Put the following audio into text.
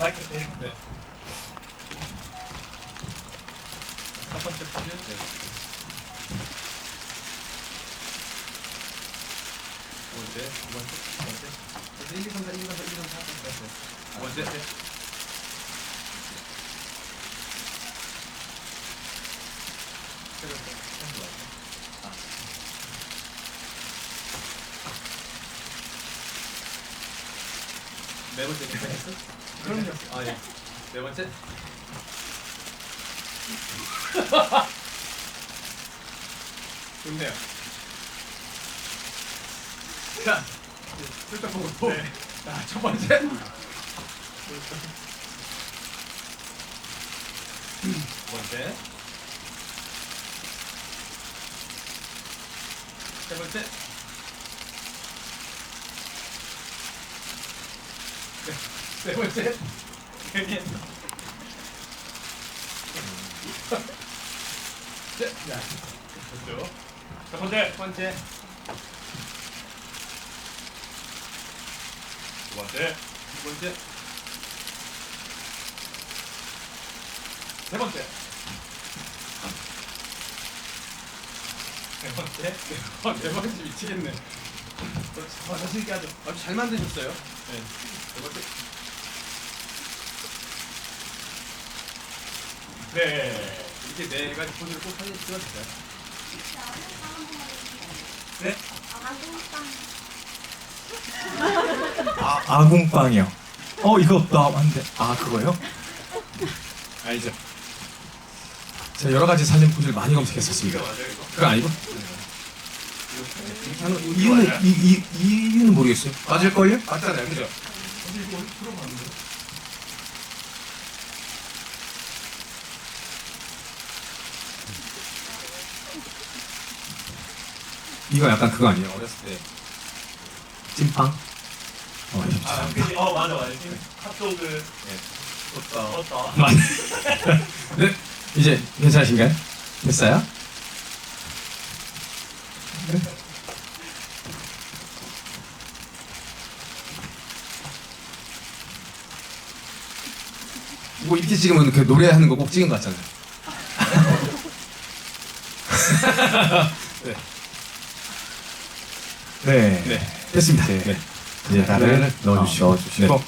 대. 네. 첫 번째 포즈. 네. 두 번째, 두 번째, 두 번째. 1, 2, 3, 4, 1, 2, 3, 4, 1, 2, 3, 4. 두 번째. 네. 세 번째. 한 번. 아. 네 번째 괜찮겠어? 그럼요. 아 예. 네 번째. 좋네요. 자, 슬쩍 보고 또. 네. 자, 첫 번째. 두 번째. 세 번째. 네, 네 번째. 괜히 했어. 네, 자, 됐죠. 첫 번째. 첫 번째. 두 번째. 두 번째. 세 번째. 네 번째. 어, 네 번째 미치겠네. 아, 자신 있게 하죠. 아주 잘 만드셨어요. 네. 네. 네. 이렇게 네 가지 포즈를 꼭 사진 찍어주세요. 네? 아 아궁빵이요. 어 이거 나 안돼. 아 그거요? 알죠. 제가 여러 가지 사진 포즈를 많이 검색했었습니다. 맞아요, 이거. 그거 아니고? 하는 이유는 이, 이 이유는 모르겠어요. 맞을 걸요? 맞잖아요, 그죠? 근데 이거 어디 들어봤는데? 이거 약간 그거 아니에요? 어렸을 때 찐빵? 어, 아, 참. 그지? 어, 맞아, 맞아. 핫도그 떴다. 떴다. 맞- 네, 이제 괜찮으신가요? 됐어요? 뭐 이렇게 찍으면 그 노래하는 거 꼭 찍은 거 같잖아요. 네. 네. 네. 됐습니다. 네. 이제 나를 넣어주시고. 넣어주시고.